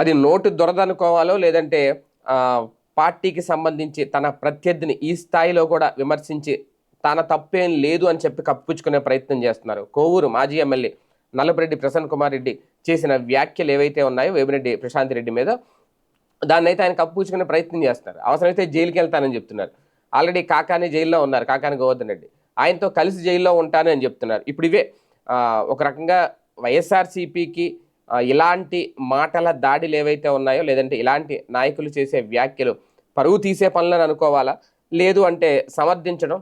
అది నోటు దొరదనుకోవాలో లేదంటే పార్టీకి సంబంధించి తన ప్రత్యర్థిని ఈ స్థాయిలో కూడా విమర్శించి తన తప్పేం లేదు అని చెప్పి కప్పించుకునే ప్రయత్నం చేస్తున్నారు. కోవూరు మాజీ ఎమ్మెల్యే నల్లపరెడ్డి ప్రసన్న కుమార్ రెడ్డి చేసిన వ్యాఖ్యలు ఏవైతే ఉన్నాయో వేమిరెడ్డి ప్రశాంత్ రెడ్డి మీద దాన్ని అయితే ఆయన కప్పించుకునే ప్రయత్నం చేస్తున్నారు. అవసరమైతే జైలుకి వెళ్తానని చెప్తున్నారు. ఆల్రెడీ కాకాని జైల్లో ఉన్నారు కాకాని గోవర్ధన్ రెడ్డి. ఆయనతో కలిసి జైల్లో ఉంటానని చెప్తున్నారు. ఇప్పుడు ఇవే ఒక రకంగా వైఎస్ఆర్సీపీకి ఇలాంటి మాటల దాడిలు ఏవైతే ఉన్నాయో లేదంటే ఇలాంటి నాయకులు చేసే వ్యాఖ్యలు పరువు తీసే పనులను అనుకోవాలా? లేదు అంటే సమర్థించడం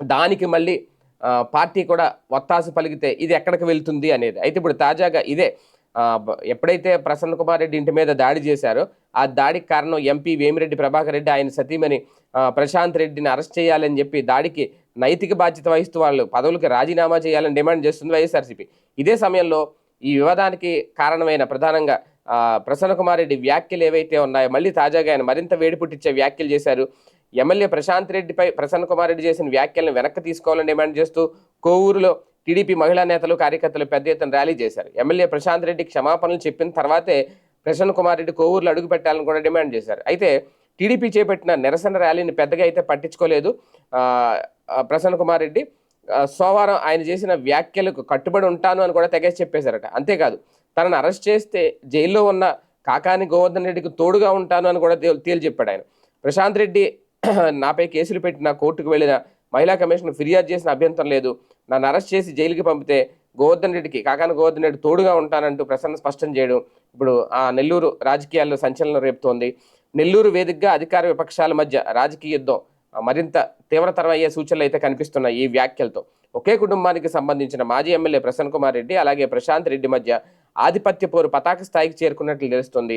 దానికి మళ్ళీ పార్టీ కూడా ఒత్తాసు పలికితే ఇది ఎక్కడికి వెళ్తుంది అనేది. అయితే ఇప్పుడు తాజాగా ఇదే ఎప్పుడైతే ప్రసన్న కుమార్ రెడ్డి ఇంటి మీద దాడి చేశారో ఆ దాడికి కారణం ఎంపీ వేమిరెడ్డి ప్రభాకర్ రెడ్డి ఆయన సతీమణి ప్రశాంత్ రెడ్డిని అరెస్ట్ చేయాలని చెప్పి దాడికి నైతిక బాధ్యత వహిస్తూ వాళ్ళు పదవులకు రాజీనామా చేయాలని డిమాండ్ చేస్తుంది వైఎస్ఆర్సీపీ. ఇదే సమయంలో ఈ వివాదానికి కారణమైన ప్రధానంగా ప్రసన్న కుమార్ రెడ్డి వ్యాఖ్యలు ఏవైతే ఉన్నాయో మళ్ళీ తాజాగా ఆయన మరింత వేడి పుట్టించే వ్యాఖ్యలు చేశారు. ఎమ్మెల్యే ప్రశాంత్ రెడ్డిపై ప్రసన్న కుమార్ రెడ్డి చేసిన వ్యాఖ్యలను వెనక్కి తీసుకోవాలని డిమాండ్ చేస్తూ కోవూరులో టీడీపీ మహిళా నేతలు కార్యకర్తలు పెద్ద ఎత్తున ర్యాలీ చేశారు. ఎమ్మెల్యే ప్రశాంత్ రెడ్డి క్షమాపణలు చెప్పిన తర్వాతే ప్రసన్న కుమార్ రెడ్డి కోవూరులో అడుగు పెట్టాలని కూడా డిమాండ్ చేశారు. అయితే టీడీపీ చేపట్టిన నిరసన ర్యాలీని పెద్దగా అయితే పట్టించుకోలేదు. ప్రసన్న కుమార్ రెడ్డి సోమవారం ఆయన చేసిన వ్యాఖ్యలకు కట్టుబడి ఉంటాను అని కూడా తెగేసి చెప్పేశారట. అంతేకాదు తనను అరెస్ట్ చేస్తే జైల్లో ఉన్న కాకాని గోవర్ధన్ రెడ్డికి తోడుగా ఉంటాను అని కూడా తేల్చెప్పాడు చెప్పాడు ఆయన. ప్రశాంత్ రెడ్డి నాపై కేసులు పెట్టిన కోర్టుకు వెళ్ళిన మహిళా కమిషన్ ఫిర్యాదు చేసిన అభ్యంతరం లేదు. నన్ను అరెస్ట్ చేసి జైలుకి పంపితే గోవర్ధన్ రెడ్డికి కాకాని గోవర్ధన్ రెడ్డి తోడుగా ఉంటానంటూ ప్రసన్న స్పష్టం చేయడం ఇప్పుడు ఆ నెల్లూరు రాజకీయాల్లో సంచలనం రేపుతోంది. నెల్లూరు వేదికగా అధికార విపక్షాల మధ్య రాజకీయ యుద్ధం మరింత తీవ్రతరం అయ్యే సూచనలు అయితే కనిపిస్తున్నాయి ఈ వ్యాఖ్యలతో. ఒకే కుటుంబానికి సంబంధించిన మాజీ ఎమ్మెల్యే ప్రసన్న కుమార్ రెడ్డి అలాగే ప్రశాంత్ రెడ్డి మధ్య ఆధిపత్య పోరు పతాక స్థాయికి చేరుకున్నట్లు తెలుస్తుంది.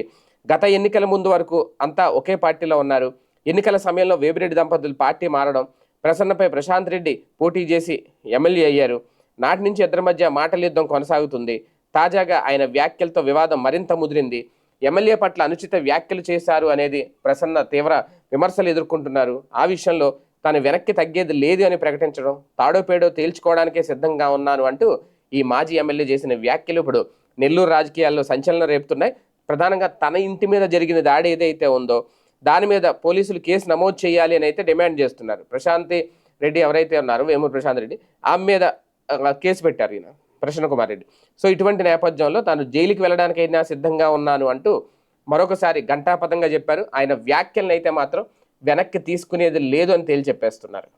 గత ఎన్నికల ముందు వరకు అంతా ఒకే పార్టీలో ఉన్నారు. ఎన్నికల సమయంలో వేమిరెడ్డి దంపతులు పార్టీ మారడం ప్రసన్నపై ప్రశాంత్ రెడ్డి పోటీ చేసి ఎమ్మెల్యే అయ్యారు. నాటి నుంచి ఇద్దరి మధ్య మాటల యుద్ధం కొనసాగుతుంది. తాజాగా ఆయన వ్యాఖ్యలతో వివాదం మరింత ముదిరింది. ఎమ్మెల్యే పట్ల అనుచిత వ్యాఖ్యలు చేశారు అనేది ప్రసన్న తీవ్ర విమర్శలు ఎదుర్కొంటున్నారు. ఆ విషయంలో తాను వెనక్కి తగ్గేది లేదు అని ప్రకటించడం తాడోపేడో తేల్చుకోవడానికే సిద్ధంగా ఉన్నాను అంటూ ఈ మాజీ ఎమ్మెల్యే చేసిన వ్యాఖ్యలు ఇప్పుడు నెల్లూరు రాజకీయాల్లో సంచలనం రేపుతున్నాయి. ప్రధానంగా తన ఇంటి మీద జరిగిన దాడి ఏదైతే ఉందో దాని మీద పోలీసులు కేసు నమోదు చేయాలి అని అయితే డిమాండ్ చేస్తున్నారు. ప్రశాంతి రెడ్డి ఎవరైతే ఉన్నారో వేమూరు ప్రశాంత్ రెడ్డి ఆమె మీద కేసు పెట్టారు ఈయన. ప్రసన్న కుమార్ రెడ్డి సో ఇటువంటి నేపథ్యంలో తాను జైలుకి వెళ్ళడానికైనా సిద్ధంగా ఉన్నాను అంటూ మరొకసారి ఘంటాపథంగా చెప్పారు. ఆయన వ్యాఖ్యలను అయితే మాత్రం వెనక్కి తీసుకునేది లేదు అని తేల్చి చెప్పేస్తున్నారు.